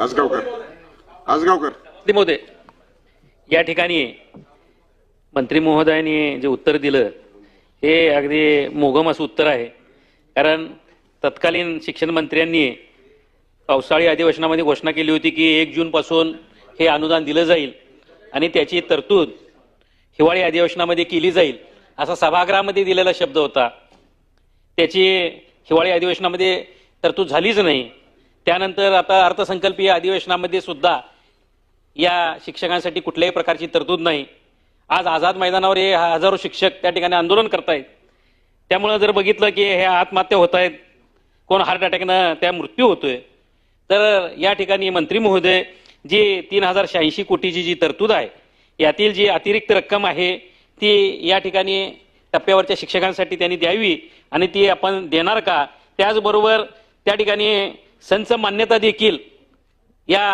आसगावकर आसगावकर ते महोदय या ठिकाणी मंत्री महोदयांनी जे उत्तर दिलं हे अगदी मोगम असं उत्तर आहे. कारण तत्कालीन शिक्षण मंत्र्यांनी पावसाळी अधिवेशनामध्ये घोषणा केली होती की एक जूनपासून हे अनुदान दिलं जाईल आणि त्याची तरतूद हिवाळी अधिवेशनामध्ये केली जाईल असा सभागृहामध्ये दिलेला शब्द होता. त्याची हिवाळी अधिवेशनामध्ये तरतूद झालीच नाही. त्यानंतर आता अर्थसंकल्पीय अधिवेशनामध्ये सुद्धा या शिक्षकांसाठी कुठल्याही प्रकारची तरतूद नाही. आज आझाद मैदानावर हे हजारो शिक्षक त्या ठिकाणी आंदोलन करतायत. त्यामुळं जर बघितलं की हे आत्महत्या होत आहेत कोण हार्ट अटॅकनं त्या मृत्यू होतोय. तर या ठिकाणी मंत्री महोदय जी तीन हजार शहाऐंशी कोटीची जी तरतूद आहे यातील जी अतिरिक्त रक्कम आहे ती या ठिकाणी टप्प्यावरच्या शिक्षकांसाठी त्यांनी द्यावी आणि ती आपण देणार का? त्याचबरोबर त्या ठिकाणी संच मान्यता देखील या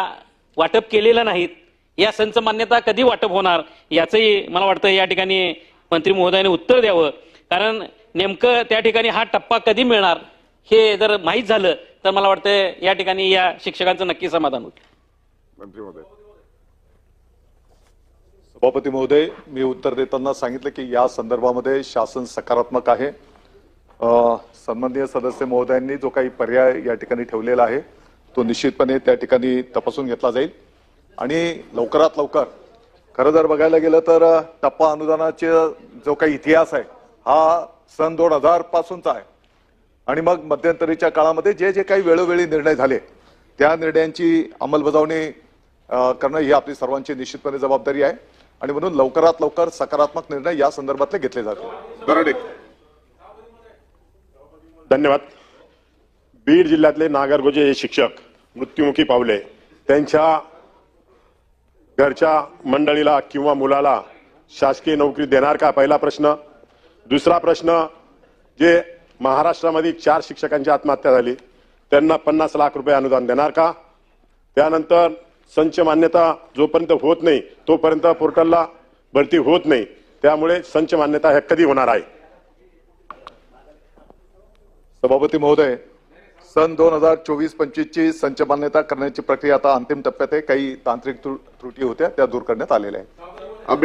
वाटप केलेलं नाहीत. या संच मान्यता कधी वाटप होणार याचंही मला वाटतं या ठिकाणी मंत्री महोदयाने उत्तर द्यावं. कारण नेमकं त्या ठिकाणी हा टप्पा कधी मिळणार हे जर माहीत झालं तर मला वाटतं या ठिकाणी या शिक्षकांचं नक्की समाधान होईल. मंत्री महोदय. सभापती महोदय मी उत्तर देताना सांगितलं की या संदर्भामध्ये शासन सकारात्मक आहे. सन्माननीय सदस्य महोदयांनी जो काही पर्याय या ठिकाणी ठेवलेला आहे तो निश्चितपणे त्या ठिकाणी तपासून घेतला जाईल. आणि लवकरात लवकर खरं जर बघायला गेलं तर टप्पा अनुदानाचे जो काही इतिहास आहे हा सन दोन हजार पासूनचा आहे. आणि मग मध्यंतरीच्या काळामध्ये जे जे काही वेळोवेळी निर्णय झाले त्या निर्णयांची अंमलबजावणी करणं ही आपली सर्वांची निश्चितपणे जबाबदारी आहे. आणि म्हणून लवकरात लवकर सकारात्मक निर्णय या संदर्भातले घेतले जातील. दराडे धन्यवाद. बीड जिल्ह्यातले नागरगोजे हे शिक्षक मृत्युमुखी पावले. त्यांच्या घरच्या मंडळीला किंवा मुलाला शासकीय नोकरी देणार का? पहिला प्रश्न. दुसरा प्रश्न जे महाराष्ट्रामध्ये चार शिक्षकांची आत्महत्या झाली त्यांना पन्नास लाख रुपये अनुदान देणार का? त्यानंतर संच मान्यता जोपर्यंत होत नाही तोपर्यंत पोर्टलला भरती होत नाही. त्यामुळे संच मान्यता हे कधी होणार आहे? सभापती महोदय सन दोन हजार चोवीस पंचवीस ची संच मान्यता करण्याची प्रक्रिया आता अंतिम टप्प्यात आहे. काही तांत्रिक त्रुटी होत्या त्या दूर करण्यात आलेल्या आहेत.